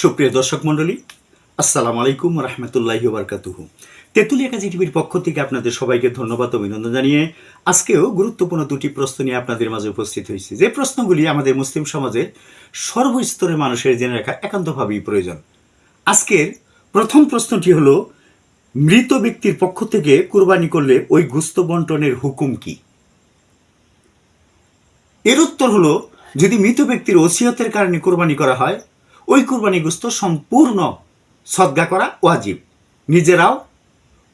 সুপ্রিয় দর্শক মণ্ডলী, আসসালামু আলাইকুম রহমতুল্লাহি বারকাতুহ। তেঁতুলিয়া কাজী টিভির পক্ষ থেকে আপনাদের সবাইকে ধন্যবাদ অভিনন্দন জানিয়ে আজকেও গুরুত্বপূর্ণ দুটি প্রশ্ন নিয়ে আপনাদের মাঝে উপস্থিত হয়েছি। যে প্রশ্নগুলি আমাদের মুসলিম সমাজের সর্বস্তরের মানুষের জেনে রাখা একান্তভাবেই প্রয়োজন। আজকের প্রথম প্রশ্নটি হলো, মৃত ব্যক্তির পক্ষ থেকে কুরবানি করলে ওই গুস্ত বন্টনের হুকুম কি? এর উত্তর হলো, যদি মৃত ব্যক্তির ওসিয়তের কারণে কোরবানি করা হয় ওই কোরবানি গোস্ত সম্পূর্ণ সদ্গা করা ওয়াজিব। নিজেরাও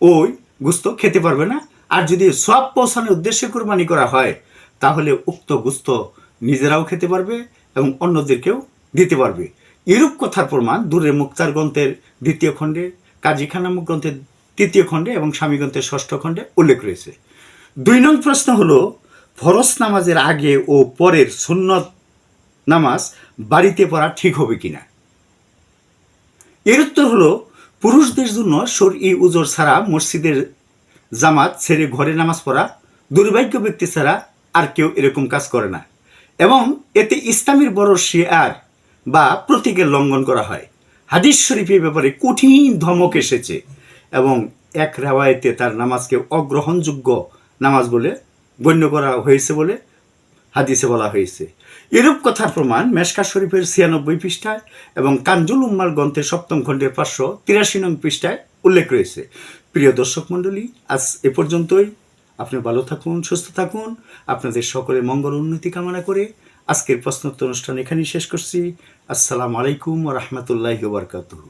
ওই গোস্ত খেতে পারবে না। আর যদি সব পৌঁছানোর উদ্দেশ্যে কুরবানি করা হয়, তাহলে উক্ত গোস্ত নিজেরাও খেতে পারবে এবং অন্যদেরকেও দিতে পারবে। এরূপ কথার প্রমাণ দূরের মুক্তার গ্রন্থের দ্বিতীয় খণ্ডে কাজী খানামুক গ্রন্থের তৃতীয় খণ্ডে এবং স্বামী গ্রন্থের ষষ্ঠ খণ্ডে উল্লেখ রয়েছে। দুই নং প্রশ্ন হলো, ফরজ নামাজের আগে ও পরের সুন্নত নামাজ বাড়িতে পড়া ঠিক হবে কিনা? এর উত্তর হলো, পুরুষদের জন্য সর ই উজোর ছাড়া মসজিদের জামাত ছেড়ে ঘরে নামাজ পড়া দুর্ভাগ্য ব্যক্তি ছাড়া আর কেউ এরকম কাজ করে না। এবং এতে ইসলামের বড় শিয়ার বা প্রতীকের লঙ্ঘন করা হয়। হাদিস শরীফের ব্যাপারে কঠিন ধমক এসেছে এবং এক রেওয়ায়তে তার নামাজকে অগ্রহণযোগ্য নামাজ বলে গণ্য করা হয়েছে বলে হাদিসে বলা হয়েছে। এরূপ কথার প্রমাণ মেশকা শরীফের ছিয়ানব্বই পৃষ্ঠায় এবং কাঞ্জুল উম্মাল গ্রন্থের সপ্তম খণ্ডের পাঁচশো তিরাশি নং পৃষ্ঠায় উল্লেখ রয়েছে। প্রিয় দর্শক মণ্ডলী, আজ এ পর্যন্তই। আপনি ভালো থাকুন, সুস্থ থাকুন। আপনাদের সকলের মঙ্গল উন্নতি কামনা করে আজকের প্রশ্নোত্তর অনুষ্ঠান এখানেই শেষ করছি। আসসালামু আলাইকুম রহমতুল্লাহ বারকাতুহ।